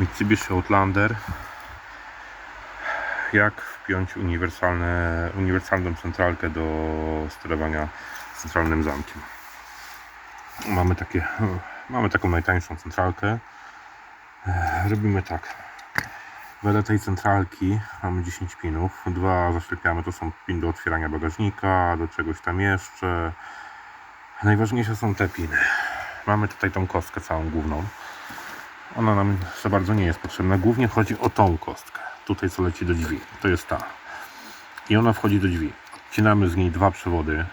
Mitsubishi Outlander. Jak wpiąć uniwersalne, uniwersalną centralkę do sterowania centralnym zamkiem. Mamy, takie, mamy taką najtańszą centralkę. E, Robimy tak. Wedle tej centralki mamy 10 pinów. Dwa zaszczepiamy, to są pin do otwierania bagażnika, do czegoś tam jeszcze. Najważniejsze są te piny. Mamy tutaj tą kostkę całą główną. Ona nam za bardzo nie jest potrzebna. Głównie chodzi o tą kostkę. Tutaj co leci do drzwi. To jest ta. I ona wchodzi do drzwi. Odcinamy z niej dwa przewody.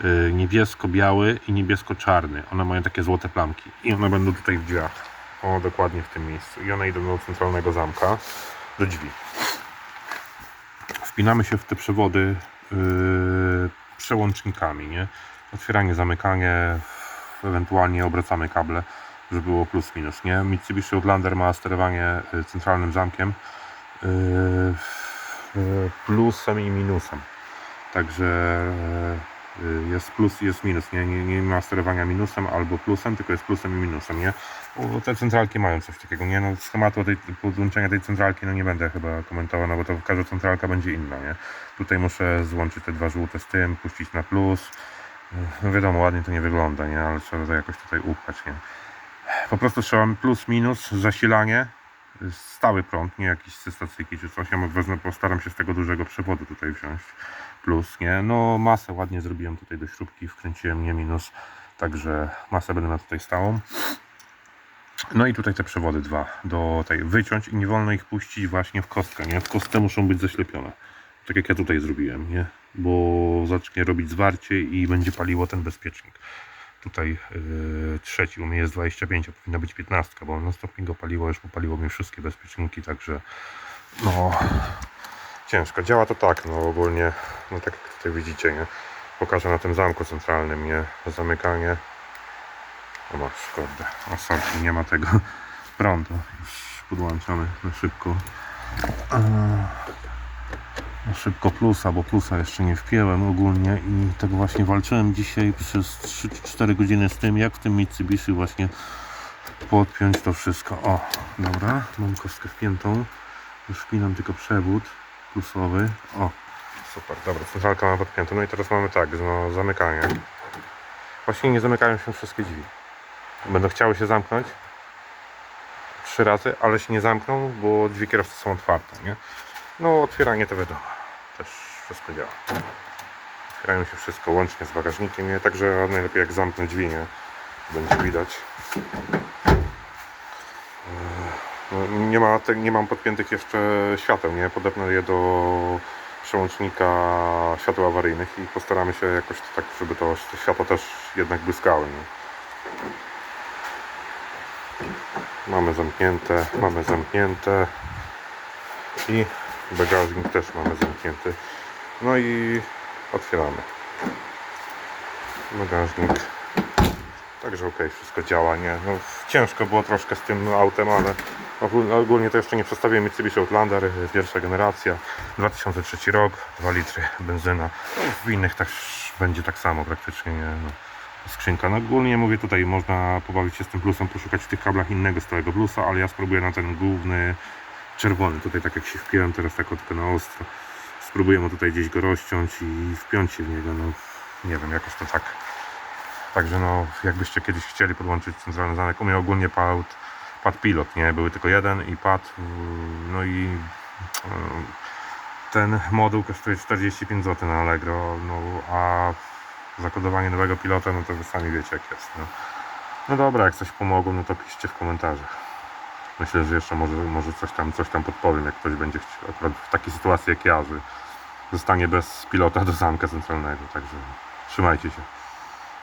Yy, niebiesko-biały i niebiesko-czarny. One mają takie złote plamki. I one będą tutaj w drzwiach. O, dokładnie w tym miejscu. I one idą do centralnego zamka, do drzwi. Wpinamy się w te przewody yy, przełącznikami, nie? Otwieranie, zamykanie, ewentualnie obracamy kable, żeby było plus minus, nie? Mitsubishi Outlander ma sterowanie y, centralnym zamkiem yy, plusem i minusem. Także yy, jest plus i jest minus, nie? Nie, nie ma sterowania minusem albo plusem, tylko jest plusem i minusem, nie? Te centralki mają coś takiego, nie? No, schematu tej, podłączenia tej centralki, no nie będę chyba komentował, no bo to każda centralka będzie inna, nie? Tutaj muszę złączyć te dwa żółte z tym, puścić na plus. No wiadomo, ładnie to nie wygląda, nie? Ale trzeba to jakoś tutaj upchać, nie? Po prostu trzeba plus, minus, zasilanie, stały prąd, nie jakiś ze stacyjki czy coś. Ja wezmę, postaram się z tego dużego przewodu tutaj wziąć. Plus, nie? No masę ładnie zrobiłem tutaj do śrubki, wkręciłem, nie minus. Także masę będę miał tutaj stałą. No i tutaj te przewody dwa do tej wyciąć i nie wolno ich puścić właśnie w kostkę, nie? W kostce muszą być zaślepione. Tak jak ja tutaj zrobiłem, nie? Bo zacznie robić zwarcie i będzie paliło ten bezpiecznik. Tutaj yy, trzeci u mnie jest 25, a powinna być 15, bo na stopni go paliło, już popaliło mi wszystkie bezpieczniki, także no ciężko. Działa to tak, no ogólnie, no tak jak tutaj widzicie, nie? Pokażę na tym zamku centralnym, nie? Zamykanie. O masz, kurde, o sorry, nie ma tego prądu, już podłączony na szybko. Szybko plusa, bo plusa jeszcze nie wpięłem ogólnie i tak właśnie walczyłem dzisiaj przez 3-4 godziny z tym, jak w tym Mitsubishi właśnie podpiąć to wszystko. O, dobra, mam kostkę wpiętą. Już wpinam tylko przewód plusowy. O, super, dobra, centralka mam podpiętą. No i teraz mamy tak, no, zamykanie. Właśnie nie zamykają się wszystkie drzwi. Będą chciały się zamknąć trzy razy, ale się nie zamkną, bo drzwi kierowcy są otwarte, nie? No, otwieranie to wiadomo, też wszystko działa. Otwierają się wszystko łącznie z bagażnikiem, nie? Także najlepiej jak zamknę drzwi, nie? Będzie widać. No, nie, ma, nie mam podpiętych jeszcze świateł, nie? Podepnę je do przełącznika świateł awaryjnych i postaramy się jakoś tak, żeby to te światła też jednak błyskały, nie? Mamy zamknięte, mamy zamknięte i bagażnik też mamy zamknięty. No i otwieramy. Bagażnik. Także ok, wszystko działa, nie? No, ciężko było troszkę z tym autem, ale ogólnie, to jeszcze nie przedstawiłem Mitsubishi Outlander, pierwsza generacja, 2003 rok, 2 litry benzyna. No, w innych też będzie tak samo praktycznie, nie? No, skrzynka. No ogólnie mówię tutaj można pobawić się z tym plusem, poszukać w tych kablach innego stałego plusa, ale ja spróbuję na ten główny czerwony. Tutaj tak jak się wpiłem teraz tak tylko na ostro. Spróbujemy tutaj gdzieś go rozciąć i wpiąć się w niego. No nie wiem, jakoś to tak. Także no, jakbyście kiedyś chcieli podłączyć centralny zamek, u mnie ogólnie padł, padł pilot, nie? Były tylko jeden i padł, yy, no i yy, ten moduł kosztuje 45 zł na Allegro, no a zakodowanie nowego pilota, no to wy sami wiecie jak jest. No, no dobra, jak coś pomogło, no to piszcie w komentarzach. Myślę, że jeszcze może, może coś tam coś tam podpowiem, jak ktoś będzie chciał, akurat w takiej sytuacji jak ja, że zostanie bez pilota do zamka centralnego, także trzymajcie się.